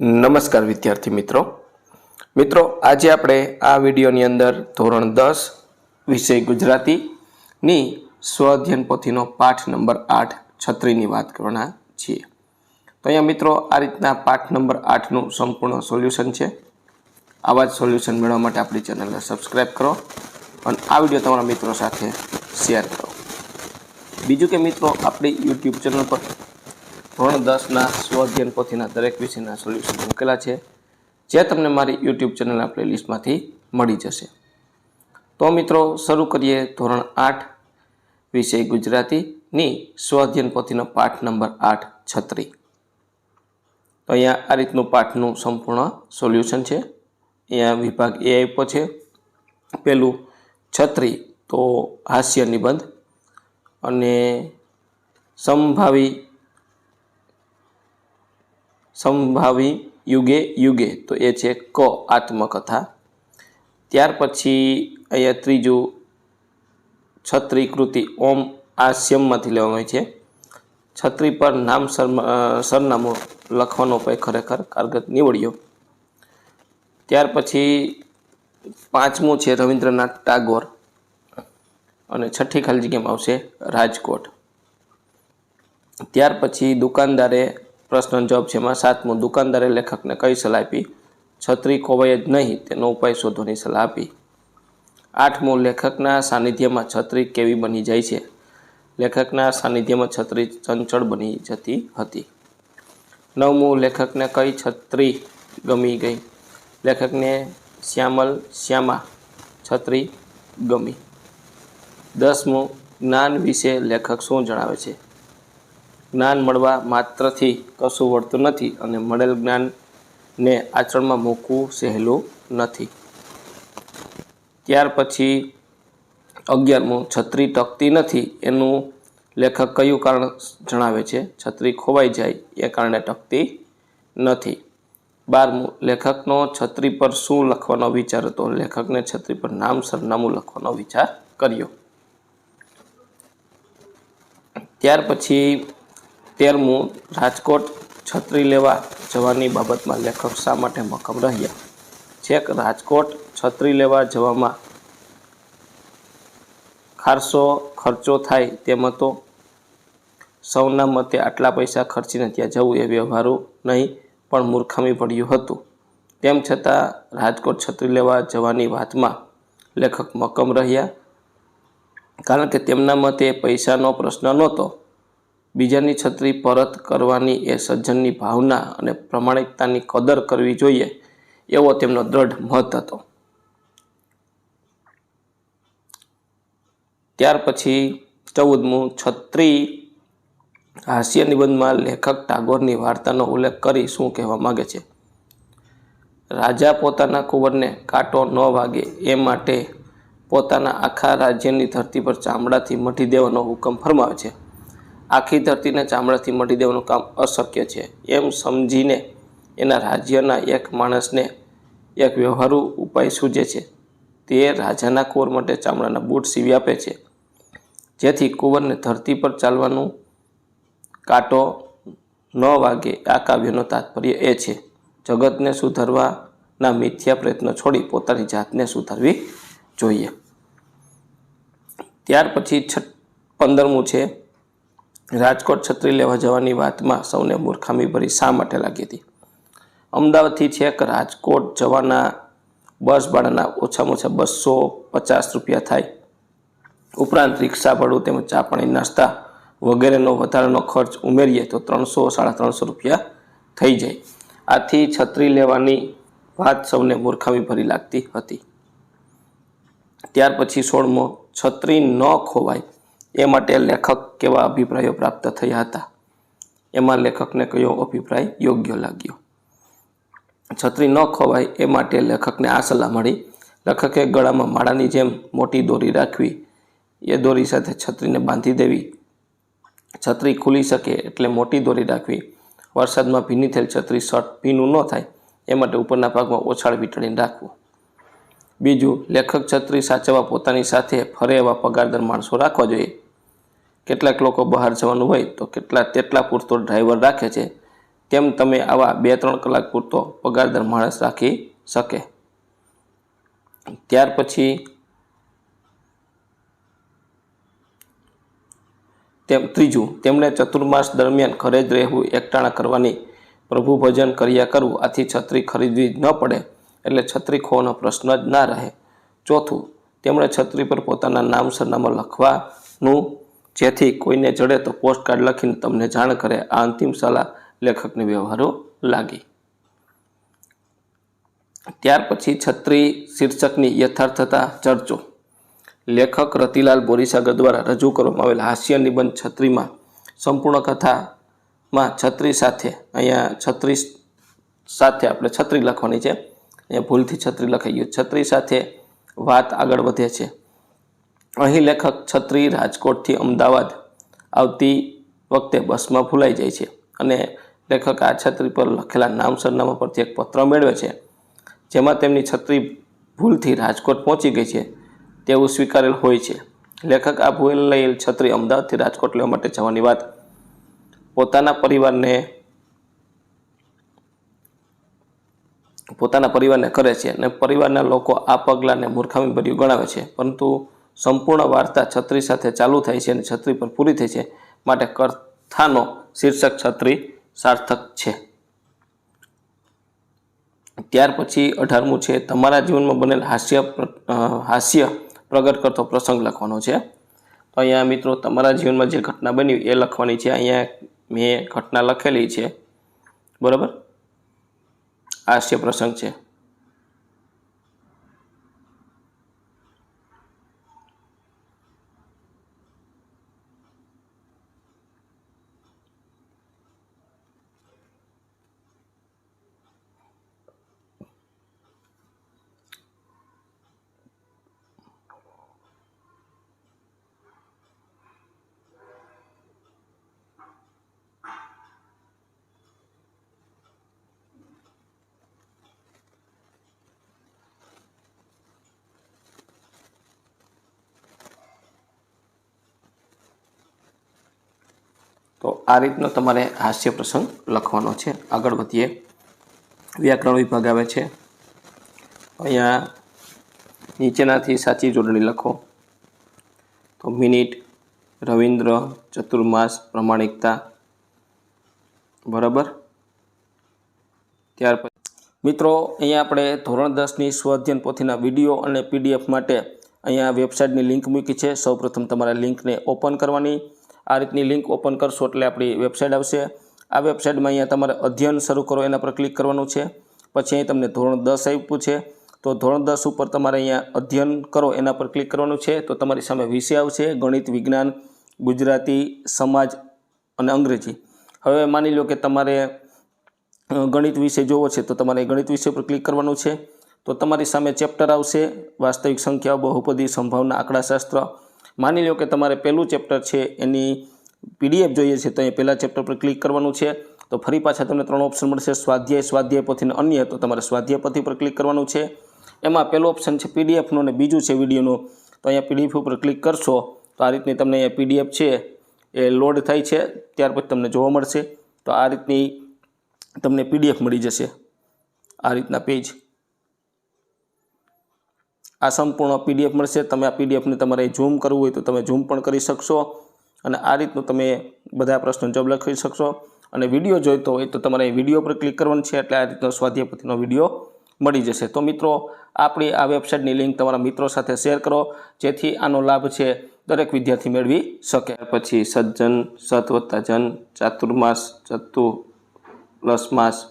નમસ્કાર વિદ્યાર્થી મિત્રો. મિત્રો, આજે આપણે આ વિડીયોની અંદર ધોરણ દસ વિષય ગુજરાતીની સ્વઅધ્યયન પોથીનો પાઠ નંબર આઠ છત્રીની વાત કરવાના છીએ. તો અહીંયા મિત્રો, આ રીતના પાઠ નંબર આઠનું સંપૂર્ણ સોલ્યુશન છે. આવા જ સોલ્યુશન મેળવવા માટે આપણી ચેનલને સબસ્ક્રાઈબ કરો અને આ વીડિયો તમારા મિત્રો સાથે શેર કરો. બીજું કે મિત્રો, આપણી યુટ્યુબ ચેનલ પર ધોરણ દસના સ્વઅધ્યયન પોથીના દરેક વિષયના સોલ્યુશન મૂકેલા છે, જે તમને મારી યુટ્યુબ ચેનલના પ્લેલિસ્ટમાંથી મળી જશે. તો મિત્રો, શરૂ કરીએ ધોરણ આઠ, વિષય ગુજરાતીની સ્વઅધ્યયન પોથીનો પાઠ નંબર આઠ, છત્રી. તો અહીંયા આ રીતનું પાઠનું સંપૂર્ણ સોલ્યુશન છે. અહીંયા વિભાગ એ આપ્યો છે. પેલું, છત્રી, તો હાસ્ય નિબંધ અને સમભાવી સંભાવી યુગે યુગે, તો એ છે ક, આત્મકથા. ત્યાર પછી અહીંયા ત્રીજું છત્રી કૃતિ ઓમ આ શ્યમમાંથી લેવામાં આવે છે. છત્રી પર નામ સર- સરનામું લખવાનો ઉપાય ખરેખર કારગત નીવડ્યો. ત્યાર પછી પાંચમું છે રવિન્દ્રનાથ ટાગોર અને છઠ્ઠી ખાલી જગ્યામાં આવશે રાજકોટ. ત્યાર પછી દુકાનદારે પ્રશ્ન જવાબ છે એમાં સાતમું, દુકાનદારે લેખકને કઈ સલાહ આપી? છત્રી ખોવાય જ નહીં, તેનો ઉપાય શોધવાની સલાહ આપી. આઠમું, લેખકના સાનિધ્યમાં છત્રી કેવી બની જાય છે? લેખકના સાનિધ્યમાં છત્રી ચંચળ બની જતી હતી. નવમું, લેખકને કઈ છત્રી ગમી ગઈ? લેખકને શ્યામલ શ્યામા છત્રી ગમી. દસમું, જ્ઞાન વિશે લેખક શું જણાવે છે? જ્ઞાન મળવા માત્રથી કશું વળતું નથી અને મળેલ જ્ઞાનને આચરણમાં મૂકવું સહેલું નથી. ત્યાર પછી અગિયારમું, છત્રી ટકતી નથી એનું લેખક કયું કારણ જણાવે છે? છત્રી ખોવાઈ જાય એ કારણે ટકતી નથી. બારમું, લેખકનો છત્રી પર શું લખવાનો વિચાર હતો? લેખકને છત્રી પર નામ સરનામું લખવાનો વિચાર કર્યો. ત્યાર પછી તેરમું, રાજકોટ છત્રી લેવા જવાની બાબતમાં લેખક શા માટે મક્કમ રહ્યા? છેક રાજકોટ છત્રી લેવા જવામાં ખારસો ખર્ચો થાય તેમ હતો સૌના મતે આટલા પૈસા ખર્ચીને ત્યાં જવું એ વ્યવહારું નહીં, પણ મૂર્ખામી પડ્યું હતું. તેમ છતાં રાજકોટ છત્રી લેવા જવાની વાતમાં લેખક મક્કમ રહ્યા, કારણ કે તેમના મતે પૈસાનો પ્રશ્ન નહોતો. બીજાની છત્રી પરત કરવાની એ સજ્જનની ભાવના અને પ્રમાણિકતાની કદર કરવી જોઈએ એવો તેમનો દ્રઢ મત હતો. ત્યાર પછી ચૌદમું છત્રી હાસ્ય નિબંધમાં લેખક ટાગોરની વાર્તાનો ઉલ્લેખ કરી શું કહેવા માગે છે? રાજા પોતાના કુંવરને કાંટો ન વાગે એ માટે પોતાના આખા રાજ્યની ધરતી પર ચામડાથી મટી દેવાનો હુકમ ફરમાવે છે. આખી ધરતીને ચામડાથી મટી દેવાનું કામ અશક્ય છે. એમ સમજીને એના રાજ્યના એક માણસને એક વ્યવહારુ ઉપાય સૂજે છે. તે રાજાના કુંવર માટે ચામડાના બૂટ સીવી આપે છે. જેથી કુંવરને ધરતી પર ચાલવાનું કાંટો ન વાગે આ કાવ્યનો તાત્પર્ય એ છે. જગતને સુધારવાના મિથ્યા પ્રયત્નો છોડી પોતાની જાતને સુધારવી જોઈએ. ત્યાર પછી છ પંદરમું છે. રાજકોટ છત્રી લેવા જવાની વાતમાં સૌને મૂર્ખામી ભરી શા માટે લાગી હતી? અમદાવાદથી છેક રાજકોટ જવાના બસ ભાડાના ઓછામાં ઓછા બસો પચાસ રૂપિયા થાય. ઉપરાંત રિક્ષા ભાડું તેમજ ચા પાણી નાસ્તા વગેરેનો વધારાનો ખર્ચ ઉમેરીએ તો ત્રણસો સાડા ત્રણસો રૂપિયા થઈ જાય. આથી છત્રી લેવાની વાત સૌને મૂર્ખામી ભરી લાગતી હતી. ત્યાર પછી સોળમો, છત્રી ન ખોવાય એ માટે લેખક કેવા અભિપ્રાયો પ્રાપ્ત થયા હતા? એમાં લેખકને કયો અભિપ્રાય યોગ્ય લાગ્યો? છત્રી ન ખોવાય એ માટે લેખકને આ સલાહ મળી. લેખકે ગળામાં માળાની જેમ મોટી દોરી રાખવી. એ દોરી સાથે છત્રીને બાંધી દેવી. છત્રી ખુલી શકે એટલે મોટી દોરી રાખવી. વરસાદમાં ભીની થયેલ છત્રી શર્ટ ભીનું ન થાય, એ માટે ઉપરના ભાગમાં ઓછાળ વીંટળીને રાખવું. બીજું, લેખક છત્રી સાચવવા પોતાની સાથે ફરે એવા પગારદાર માણસો રાખવા જોઈએ. કેટલાક લોકો બહાર જવાનું હોય તો કેટલા તેટલા પૂરતો ડ્રાઈવર રાખે છે, તેમ તમે આવા બે ત્રણ કલાક પૂરતો પગારદાર માણસ રાખી શકે. ત્યાર પછી તેમ ત્રીજું તેમણે ચતુર્માસ દરમિયાન ઘરે જ રહેવું, એકટાણા કરવાની પ્રભુ ભજન કર્યા કરવું આથી છત્રી ખરીદવી ન પડે, એટલે છત્રી ખોવાનો પ્રશ્ન જ ના રહે. ચોથું, તેમણે છત્રી પર પોતાના નામ સરનામા લખવાનું જેથી કોઈને જડે તો પોસ્ટકાર્ડ લખીને તમને જાણ કરે આ અંતિમ સલાહ લેખકને વ્યવહારો લાગી. ત્યાર પછી છત્રી શીર્ષકની યથાર્થતા ચર્ચો. લેખક રતિલાલ બોરીસાગર દ્વારા રજૂ કરવામાં આવેલ હાસ્ય નિબંધ છત્રીમાં સંપૂર્ણ કથામાં છત્રી સાથે, અહીંયા છત્રી સાથે આપણે છત્રી લખવાની છે. અહીંયા ભૂલથી છત્રી લખાઈ ગયું. છત્રી સાથે વાત આગળ વધે છે. અહીં લેખક છત્રી રાજકોટથી અમદાવાદ આવતી વખતે બસમાં ભૂલાઈ જાય છે અને લેખક આ છત્રી પર લખેલા નામ સરનામા પરથી એક પત્ર મેળવે છે, જેમાં તેમની છત્રી ભૂલથી રાજકોટ પહોંચી ગઈ છે તેવું સ્વીકારેલ હોય છે. લેખક આ ભૂલ લઈ છત્રી અમદાવાદથી રાજકોટ લેવા માટે જવાની વાત. પોતાના પરિવારને પોતાના પરિવારને કરે છે અને પરિવારના લોકો આ પગલાંને મૂર્ખામી ભર્યું ગણાવે છે, પરંતુ સંપૂર્ણ વાર્તા છત્રી સાથે ચાલુ થાય છે અને છત્રી પર પૂરી થઈ છે. માટે કથાનો શીર્ષક છત્રી સાર્થક છે. ત્યાર પછી અઢારમું છે, તમારા જીવનમાં બનેલ હાસ્ય હાસ્ય પ્રગટ કરતો પ્રસંગ લખવાનો છે. તો અહીંયા મિત્રો, તમારા જીવનમાં જે ઘટના બની એ લખવાની છે. અહીંયા મેં ઘટના લખેલી છે. બરાબર? હાસ્ય પ્રસંગ છે તો આ રીતનો તમારે હાસ્ય પ્રસંગ લખવાનો છે. આગળ વધીએ. વ્યાકરણ વિભાગ આવે છે. અહીંયા નીચેનાથી સાચી જોડણી લખો. તો મિનિટ, રવિન્દ્ર, ચતુર્માસ, પ્રમાણિકતા. બરાબર? ત્યાર પછી મિત્રો, અહીંયા આપણે ધોરણ દસની સ્વાધ્યન પોથીના વીડિયો અને પીડીએફ માટે અહીંયા વેબસાઇટની લિંક મૂકી છે. સૌપ્રથમ તમારે લિંકને ઓપન કરવાની. આ રીતની લિંક ઓપન કરશો એટલે આપણી વેબસાઇટ આવશે. આ વેબસાઇટમાં અહીંયા તમારે અધ્યયન શરૂ કરો, એના પર ક્લિક કરવાનું છે. પછી અહીં તમને ધોરણ દસ આપ્યું છે. તો ધોરણ દસ ઉપર તમારે અહીંયા અધ્યયન કરો, એના પર ક્લિક કરવાનું છે. તો તમારી સામે વિષય આવશે, ગણિત, વિજ્ઞાન, ગુજરાતી, સમાજ અને અંગ્રેજી. હવે માની લો કે તમારે ગણિત વિષય જોવો છે, તો તમારે ગણિત વિષય પર ક્લિક કરવાનું છે. તો તમારી સામે ચેપ્ટર આવશે. વાસ્તવિક સંખ્યાઓ, બહુપદી, સંભાવના, આંકડાશાસ્ત્ર માની લો કે તમારે પહેલું ચેપ્ટર છે, એની પીડીએફ જોઈએ છે, તો અહીં પહેલાં ચેપ્ટર પર ક્લિક કરવાનું છે. તો ફરી પાછા તમને ત્રણ ઓપ્શન મળશે, સ્વાધ્યાય સ્વાધ્યાય પોથીને અન્ય, તો તમારે સ્વાધ્યાય પોથી પર ક્લિક કરવાનું છે. એમાં પહેલો ઓપ્શન છે પીડીએફનો અને બીજું છે વિડીયોનું તો અહીંયા પીડીએફ ઉપર ક્લિક કરશો, તો આ રીતની તમને અહીંયા પીડીએફ છે, એ લોડ થાય છે. ત્યાર પછી તમને જોવા મળશે, તો આ રીતની તમને પીડીએફ મળી જશે. આ રીતના પેજ આ સંપૂર્ણ પીડીએફ મળશે. તમે આ પીડીએફને તમારે ઝૂમ કરવું હોય તો તમે ઝૂમ પણ કરી શકશો અને આ રીતનું તમે બધા પ્રશ્નો જવાબ લખી શકશો. અને વીડિયો જોઈતો હોય તો તમારે વીડિયો પર ક્લિક કરવાનું છે એટલે આ રીતનો સ્વાધ્યાયપતિનો વીડિયો મળી જશે. તો મિત્રો, આપણી આ વેબસાઇટની લિંક તમારા મિત્રો સાથે શેર કરો, જેથી આનો લાભ છે દરેક વિદ્યાર્થી મેળવી શકે. પછી સજ્જન, સત વત્તા જન, ચાતુર્માસ, ચતુ પ્લસ માસ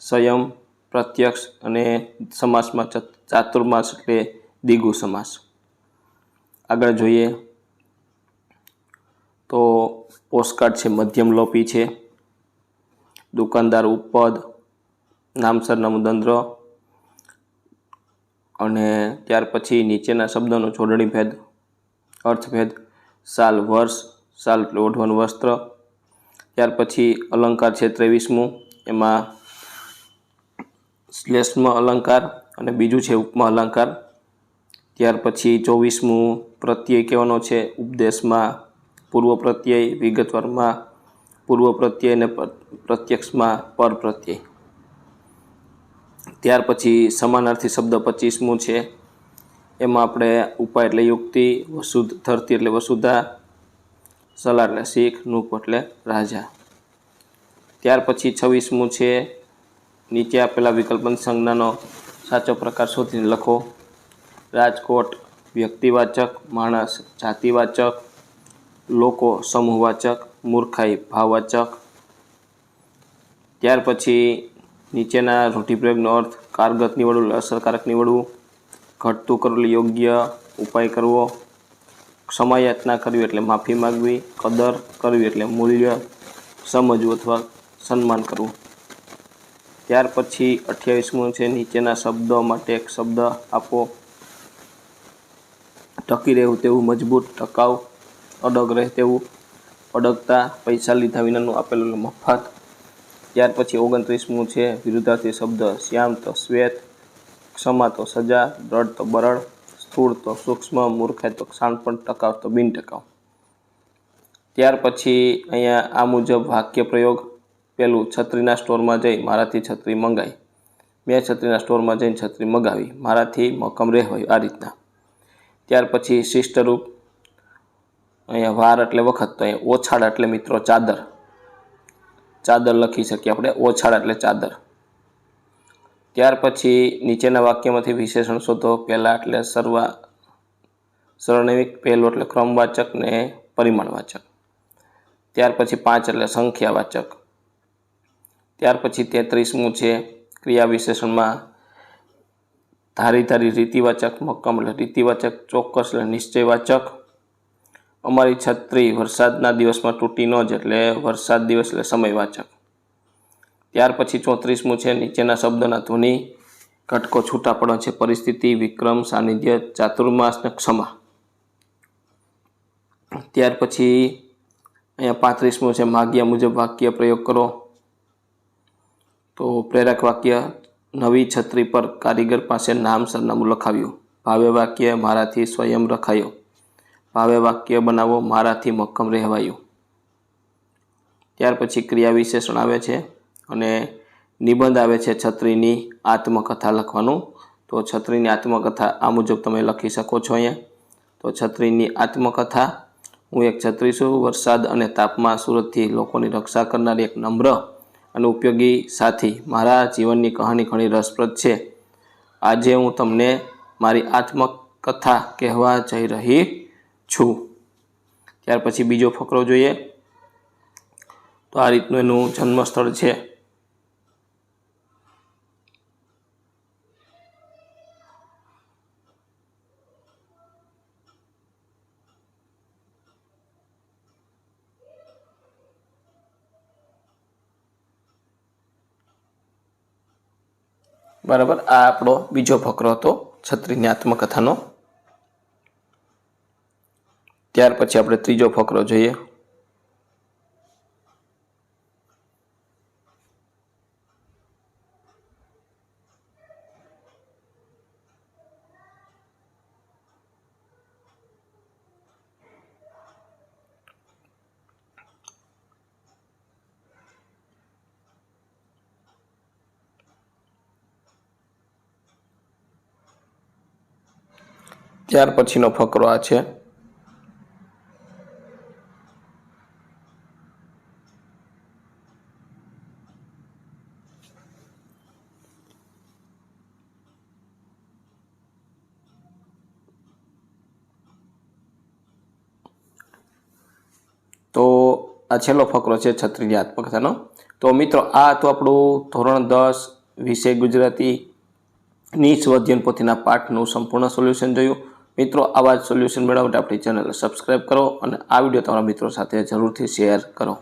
સંયમ, પ્રત્યક્ષ અને સમાસમાં ચત- ચાતુર્માસ એટલે દ્વિગુ સમાસ. આગળ જોઈએ તો પોસ્ટકાર્ડ છે, મધ્યમ લોપી છે. દુકાનદાર ઉપપદ નામ સરનામું દંદ્ર. અને ત્યાર પછી નીચેના શબ્દોનો જોડણી ભેદ, અર્થભેદ, સાલ વર્ષ, સાલ એટલે ઓઢવાનું વસ્ત્ર. ત્યાર પછી અલંકાર છે ત્રેવીસમું, એમાં શ્લેષ્મ અલંકાર અને બીજું છે ઉપમા અલંકાર. ત્યાર પછી ચોવીસમું પ્રત્યય કહેવાનો છે, ઉપદેશમાં પૂર્વ પ્રત્યય, વિગતવારમાં પૂર્વ પ્રત્યય અને પ્રત્યક્ષમાં પર પ્રત્યય. ત્યાર પછી સમાનાર્થી શબ્દ પચીસમું છે, એમાં આપણે ઉપાય એટલે યુક્તિ, વસુધ, ધરતી એટલે વસુધા સલાહ એટલે શીખ, નૂપ એટલે રાજા. ત્યાર પછી છવ્વીસમું છે, નીચે આપેલા વિકલ્પન સંજ્ઞાનો સાચો પ્રકાર શોધીને લખો. રાજકોટ, વ્યક્તિવાચક, માણસ, જાતિવાચક, લોકો, સમૂહવાચક, મૂર્ખાઈ, ભાવવાચક. ત્યાર પછી નીચેના રૂઢિપ્રયોગનો અર્થ, કારગત નીવડવું, અસરકારક નીવડવું, ઘટતું કરવું યોગ્ય ઉપાય કરવો ક્ષમાયાચના કરવી એટલે માફી માગવી, કદર કરવી એટલે મૂલ્ય સમજવું અથવા સન્માન કરવું. ત્યાર પછી અઠ્યાવીસમું છે, નીચેના શબ્દો માટે એક શબ્દ આપો. ટકી રહેવું તેવું, મજબૂત ટકાઉ અડગ રહે તેવું, અડગતા પૈસા લીધા વિનાનું આપેલું મફત. ત્યાર પછી ઓગણત્રીસમું છે વિરુદ્ધાર્થી શબ્દ, શ્યામ તો શ્વેત, ક્ષમા તો સજા, દ્રઢ તો બરડ, સ્થૂળ તો સૂક્ષ્મ, મૂર્ખાઈ તો શાણપણ ટકાવ તો બિન ટકાવ ત્યાર પછી અહીંયા આ મુજબ વાક્ય પ્રયોગ, પેલું છત્રીના સ્ટોરમાં જઈ મારાથી છત્રી મંગાવી મેં છત્રીના સ્ટોરમાં જઈને છત્રી મગાવી, મારાથી મક્કમ રહેવાયું આ રીતના. ત્યાર પછી શિષ્ટરૂપ, અહીંયા વાર એટલે વખત, તો અહીંયા ઓછાળ એટલે મિત્રો ચાદર. ચાદર લખી શકીએ આપણે ઓછાડ એટલે ચાદર. ત્યાર પછી નીચેના વાક્યમાંથી વિશેષણ શોધો. પહેલાં એટલે સર્વા સરણવિક પહેલો એટલે ક્રમવાચક ને પરિમાણવાચક. ત્યાર પછી પાંચ એટલે સંખ્યાવાચક. ત્યાર પછી તેત્રીસમું છે ક્રિયા વિશેષણમાં ધારી ધારી રીતિવાચક મક્કમ એટલે રીતિવાચક, ચોક્કસ એટલે નિશ્ચયવાચક. અમારી છત્રી વરસાદના દિવસમાં તૂટી ન જ એટલે વરસાદ દિવસ એટલે સમયવાચક. ત્યાર પછી ચોત્રીસમું છે, નીચેના શબ્દના ધ્વનિ, ઘટકો છૂટા પડે છે, પરિસ્થિતિ, વિક્રમ, સાનિધ્ય, ચાતુર્માસ ને ક્ષમા. ત્યાર પછી અહીંયા પાંત્રીસમું છે, માગ્યા મુજબ વાક્ય પ્રયોગ કરો. તો પ્રેરક વાક્ય નવી છત્રી પર કારીગર પાસે નામ સરનામું લખાવ્યું. ભાવે વાક્ય મારાથી સ્વયં રખાયો. ભાવે વાક્ય બનાવો મારાથી મક્કમ રહેવાયું. ત્યાર પછી ક્રિયા વિશેષણ આવે છે અને નિબંધ આવે છે છત્રીની આત્મકથા લખવાનું. તો છત્રીની આત્મકથા આ મુજબ તમે લખી શકો છો અહીંયા. તો છત્રીની આત્મકથા, હું એક છત્રી છું, વરસાદ અને તાપમાં સુરતથી લોકોની રક્ષા કરનારી એક નમ્ર અને ઉપયોગી સાથી. મારા જીવનની કહાની ઘણી રસપ્રદ છે. આજે હું તમને મારી આત્મકથા કહેવા જઈ રહી છું. ત્યાર પછી બીજો ફકરો જોઈએ. તો આ રીતનું એનું જન્મસ્થળ છે. બરાબર? આ આપણો બીજો ફકરો હતો છત્રીની આત્મકથાનો ત્યાર પછી આપણે ત્રીજો ફકરો જોઈએ. ત્યાર પછીનો ફકરો આ છે. તો આ છેલ્લો ફકરો છે છત્રીની આત્મકથાનો તો મિત્રો, આ હતું આપણું ધોરણ દસ વિષય ગુજરાતી નીચ સ્વધ્યન પોથીના પાઠનું સંપૂર્ણ સોલ્યુશન જોયું. મિત્રો, આવા જ સોલ્યુશન મેળવવા માટે આપણી ચેનલ સબસ્ક્રાઈબ કરો અને આ વીડિયો તમારા મિત્રો સાથે જરૂરથી શેર કરો.